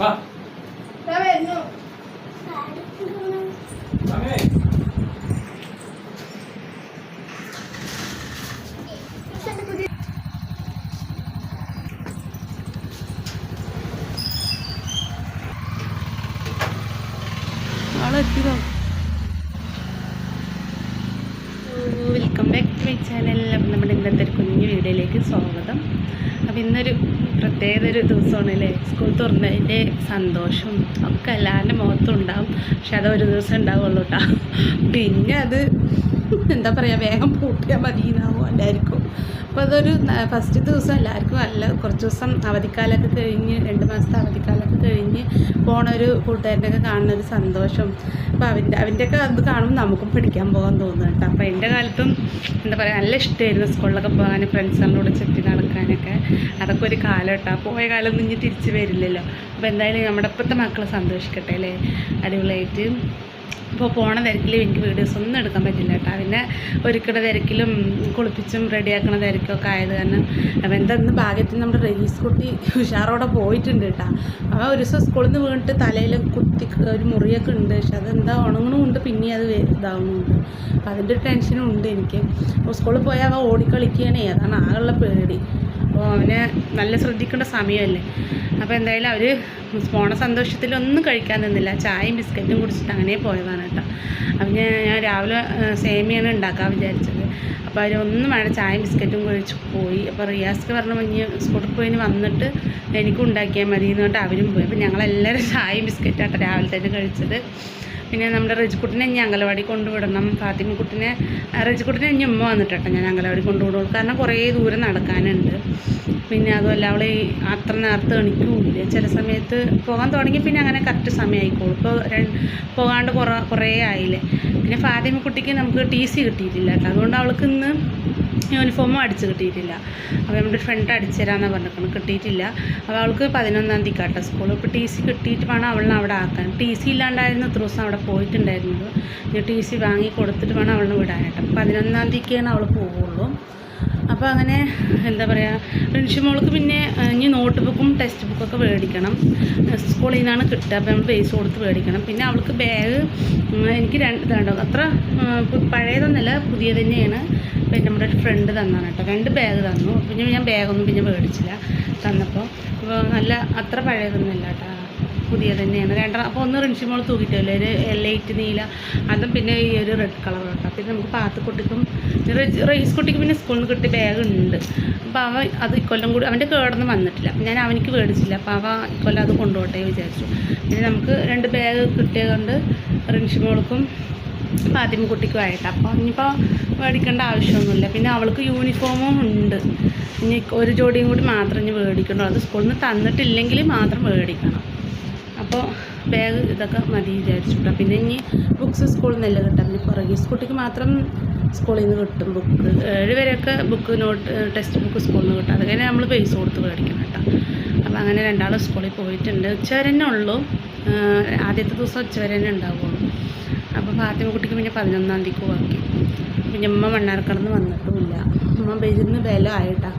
Va. Va bene, no. Va bene. Welcome back to my channel അപ്പം നമ്മുടെ ഇന്നത്തെ ഒരു കുഞ്ഞു വീഡിയോയിലേക്ക് സ്വാഗതം. അപ്പം ഇന്നൊരു പ്രത്യേക ഒരു ദിവസമാണ് അല്ലേ സ്കൂൾ തുറന്നതിന്റെ സന്തോഷം. ഒക്കെ എല്ലാവരുടെ മുഖത്തും ഉണ്ടാവും. പക്ഷെ അത് ഒരു ദിവസം ഉണ്ടാവുള്ളൂ കേട്ടോ പിന്നെ അത് എന്താ പറയുക വേഗം പൂട്ടിയാൽ മതി എന്നാവും എല്ലാവർക്കും. അപ്പോൾ അതൊരു ഫസ്റ്റ് ദിവസം എല്ലാവർക്കും അല്ല കുറച്ച് ദിവസം അവധിക്കാലമൊക്കെ കഴിഞ്ഞ് രണ്ട് പോണ ഒരു കൂട്ടുകാരനൊക്കെ കാണുന്ന ഒരു സന്തോഷം. അപ്പോൾ അവന്റെ അവന്റെയൊക്കെ അത് കാണുമ്പോൾ നമുക്കും പഠിക്കാൻ പോകാൻ തോന്നുന്നു കേട്ടോ. അപ്പോൾ എന്റെ കാലത്തും എന്താ പറയുക നല്ല ഇഷ്ടമായിരുന്നു സ്കൂളിലൊക്കെ പോകാൻ നമ്മളോട് ചുറ്റി നടക്കാനൊക്കെ. അതൊക്കെ ഒരു കാലം കേട്ടോ. പോയ കാലം ഇനി തിരിച്ച് വരില്ലല്ലോ. അപ്പോൾ എന്തായാലും നമ്മുടെ ഇപ്പോഴത്തെ മക്കളെ സന്തോഷിക്കട്ടെ അല്ലേ? അടിപൊളിയായിട്ട്. ഇപ്പോൾ പോണ തിരക്കിൽ എനിക്ക് വീഡിയോസ് ഒന്നും എടുക്കാൻ പറ്റില്ല കേട്ടോ. പിന്നെ ഒരുക്കട തിരക്കിലും കുളിപ്പിച്ചും റെഡിയാക്കണ തിരക്കൊക്കെ ആയത് കാരണം അപ്പം എന്തെന്ന് ഭാഗ്യത്തിന് നമ്മുടെ റെലീസ് കുട്ടി ഉഷാറോടെ പോയിട്ടുണ്ട് കേട്ടോ. അപ്പം ഒരു ദിവസം സ്കൂളിൽ നിന്ന് വീണിട്ട് തലയിൽ കുത്തി ഒരു മുറിയൊക്കെ ഉണ്ട്. പക്ഷെ അതെന്താ ഉണങ്ങണമുണ്ട് പിന്നെ അത് ഇതാവുന്നുണ്ട്. അപ്പം അതിന്റെ ഒരു ടെൻഷനും ഉണ്ട് എനിക്ക്. അപ്പോൾ സ്കൂളിൽ പോയാൽ അവ ഓടിക്കളിക്കുകയാണേ. അതാണ് ആകെയുള്ള പേടി. അപ്പോൾ അവനെ നല്ല ശ്രദ്ധിക്കേണ്ട സമയമല്ലേ. അപ്പോൾ എന്തായാലും അവർ പോണ സന്തോഷത്തിൽ ഒന്നും കഴിക്കാൻ നിന്നില്ല. ചായയും ബിസ്ക്കറ്റും കുടിച്ചിട്ട് അങ്ങനെ പോയതാണ് കേട്ടോ. അപ്പം ഞാൻ രാവിലെ സേമിയാണ് ഉണ്ടാക്കാൻ വിചാരിച്ചത്. അപ്പോൾ അവരൊന്നും വേണം ചായയും ബിസ്ക്കറ്റും കഴിച്ച് പോയി. അപ്പോൾ റിയാസ്ക്ക് പറഞ്ഞ മഞ്ഞ് സ്കൂട്ടിൽ പോയിന് വന്നിട്ട് എനിക്കും ഉണ്ടാക്കിയാൽ മതി എന്ന് പറഞ്ഞിട്ട് അവരും പോയി. അപ്പോൾ ഞങ്ങളെല്ലാവരും ചായയും ബിസ്ക്കറ്റാട്ടോ രാവിലെ തന്നെ കഴിച്ചത്. പിന്നെ നമ്മുടെ റജിക്കുട്ടിനെ ഇനി അംഗനവാടി കൊണ്ടുവിടണം. ഫാത്തിമക്കുട്ടിനെ റജിക്കുട്ടിനെ ഇനി ഉമ്മ വന്നിട്ടോ ഞാൻ അംഗനവാടി കൊണ്ടുവിടുള്ളൂ. കാരണം കുറേ ദൂരം നടക്കാനുണ്ട്. പിന്നെ അതുമല്ല അവൾ അത്ര നേരത്തെ എണിക്കൂല ചില സമയത്ത് പോകാൻ തുടങ്ങി പിന്നെ അങ്ങനെ കറക്റ്റ് സമയമായിക്കോളും. ഇപ്പോൾ പോകാണ്ട് കുറേ കുറേ ആയില്ലേ. പിന്നെ ഫാത്തിമക്കുട്ടിക്ക് നമുക്ക് ടി സി കിട്ടിയിട്ടില്ല കേട്ടോ. അതുകൊണ്ട് അവൾക്ക് ഇന്ന് യൂണിഫോമും അടിച്ച് കിട്ടിയിട്ടില്ല. അപ്പോൾ നമ്മുടെ ഫ്രണ്ട് അടിച്ചു തരാമെന്നാണ് പറഞ്ഞിരിക്കുന്നത് കിട്ടിയിട്ടില്ല. അപ്പോൾ അവൾക്ക് പതിനൊന്നാം തീയതി കേട്ടോ സ്കൂൾ. ഇപ്പോൾ ടി സി കിട്ടിയിട്ട് വേണം അവളിനെ അവിടെ ആക്കാൻ. ടി സി ഇല്ലാണ്ടായിരുന്നു ഇത്ര ദിവസം അവിടെ പോയിട്ടുണ്ടായിരുന്നത്. ഇനി ടി സി വാങ്ങി കൊടുത്തിട്ട് വേണം അവളിനെ വിടാനായിട്ട്. പതിനൊന്നാം തീയതിക്കാണ് അവൾ പോവുള്ളൂ. അപ്പോൾ അങ്ങനെ എന്താ പറയുക റിൻഷിമോൾക്ക് പിന്നെ ഇനി നോട്ട് ബുക്കും ടെക്സ്റ്റ് ബുക്കൊക്കെ മേടിക്കണം. സ്കൂളിൽ നിന്നാണ് കിട്ടുക. അപ്പോൾ നമ്മൾ പൈസ കൊടുത്ത് മേടിക്കണം. പിന്നെ അവൾക്ക് ബാഗ് എനിക്ക് രണ്ട് ഇതാണ്ടോ അത്ര പഴയതൊന്നുമല്ല പുതിയ തന്നെയാണ്. പിന്നെ നമ്മുടെ ഒരു ഫ്രണ്ട് തന്നാണ് കേട്ടോ. രണ്ട് ബാഗ് തന്നു. പിന്നെ ഞാൻ ബാഗൊന്നും പിന്നെ മേടിച്ചില്ല തന്നപ്പോൾ അപ്പോൾ നല്ല അത്ര പഴയതൊന്നുമില്ല കേട്ടോ. പുതിയ തന്നെയാണ് രണ്ടെണ്ണം അപ്പോൾ ഒന്ന് റിൻഷി മോൾ തൂക്കിയിട്ടല്ലേ? ഒരു ലൈറ്റ് നീല അതും പിന്നെ ഈ ഒരു റെഡ് കളർ കേട്ടോ പിന്നെ നമുക്ക് പാത്തുക്കുട്ടിക്കും റൈസ് കുട്ടിക്ക് പിന്നെ സ്കൂളിൽ നിന്ന് കിട്ടിയ ബാഗ് ഉണ്ട്. അപ്പോൾ അവൻ അത് ഇക്കൊല്ലം കൂടി അവന്റെ കേടൊന്നും വന്നിട്ടില്ല. ഞാൻ അവനിക്ക് മേടിച്ചില്ല അപ്പോൾ അവ ഇക്കൊല്ലം അത് കൊണ്ടുപോട്ടെ വിചാരിച്ചു. പിന്നെ നമുക്ക് രണ്ട് ബാഗ് കിട്ടിയത് കൊണ്ട് റിൻഷിമോൾക്കും ഫാത്തിമ കുട്ടിക്കും ആയിട്ട്. അപ്പോൾ ഇനിയിപ്പോൾ മേടിക്കേണ്ട ആവശ്യമൊന്നുമില്ല. പിന്നെ അവൾക്ക് യൂണിഫോമും ഉണ്ട്. ഇനി ഒരു ജോഡിയും കൂടി മാത്രം ഇനി മേടിക്കണം അത് സ്കൂളിൽ നിന്ന് തന്നിട്ടില്ലെങ്കിൽ മാത്രം മേടിക്കണം അപ്പോൾ ബാഗ് ഇതൊക്കെ മതി വിചാരിച്ചു കേട്ടോ പിന്നെ ഇനി ബുക്സ് സ്കൂളിൽ നിന്നല്ല കിട്ടാം പിന്നെ പുറകെ സ്കൂട്ടിക്ക് മാത്രം സ്കൂളിൽ നിന്ന് കിട്ടും ബുക്ക് ഏഴ് വരെയൊക്കെ ബുക്ക് നോട്ട് ടെക്സ്റ്റ് ബുക്ക് സ്കൂളിൽ നിന്ന് കിട്ടും. അതുകഴിഞ്ഞ് നമ്മൾ പൈസ കൊടുത്ത് മേടിക്കണം കേട്ടോ. അപ്പോൾ അങ്ങനെ രണ്ടാളും സ്കൂളിൽ പോയിട്ടുണ്ട്. ഉച്ചവരെ തന്നെ ഉള്ളൂ. ആദ്യത്തെ ദിവസം ഉച്ചവരെ തന്നെ ഉണ്ടാവുള്ളൂ. അപ്പോൾ ഫാത്തിമ കുട്ടിക്ക് പിന്നെ പതിനൊന്നാം തീയതിക്ക് ബാക്കി പിന്നെ ഉമ്മ മണ്ണാർക്കടന്ന് വന്നിട്ടുമില്ല ഉമ്മ ബെജിന്ന് ബലമായിട്ടാണ്